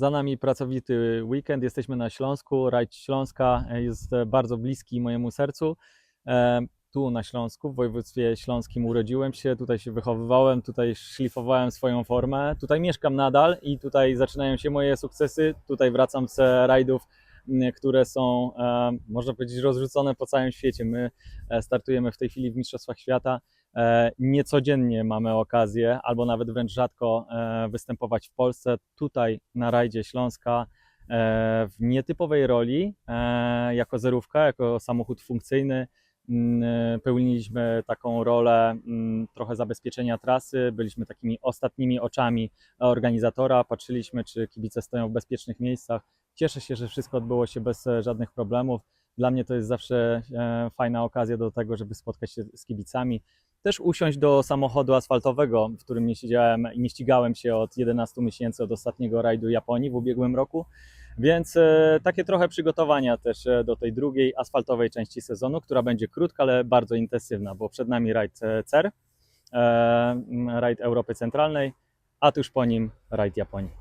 Za nami pracowity weekend, jesteśmy na Śląsku. Rajd Śląska jest e, bardzo bliski mojemu sercu. E, Tu na Śląsku, w województwie śląskim urodziłem się, tutaj się wychowywałem, tutaj szlifowałem swoją formę. Tutaj mieszkam nadal i tutaj zaczynają się moje sukcesy. Tutaj wracam z rajdów, które są, e, można powiedzieć, rozrzucone po całym świecie. My e, startujemy w tej chwili w Mistrzostwach Świata. E, Niecodziennie mamy okazję, albo nawet wręcz rzadko e, występować w Polsce. Tutaj na rajdzie Śląska e, w nietypowej roli, jako zerówka, jako samochód funkcyjny. Mm, Pełniliśmy taką rolę mm, trochę zabezpieczenia trasy, byliśmy takimi ostatnimi oczami organizatora, patrzyliśmy, czy kibice stoją w bezpiecznych miejscach. Cieszę się, że wszystko odbyło się bez żadnych problemów. Dla mnie to jest zawsze fajna okazja do tego, żeby spotkać się z kibicami. Też usiąść do samochodu asfaltowego, w którym nie siedziałem i nie ścigałem się od 11 miesięcy od ostatniego rajdu Japonii w ubiegłym roku. Więc e, takie trochę przygotowania też e, do tej drugiej asfaltowej części sezonu, która będzie krótka, ale bardzo intensywna, bo przed nami rajd e, CER, rajd Europy Centralnej, a tuż po nim rajd Japonii.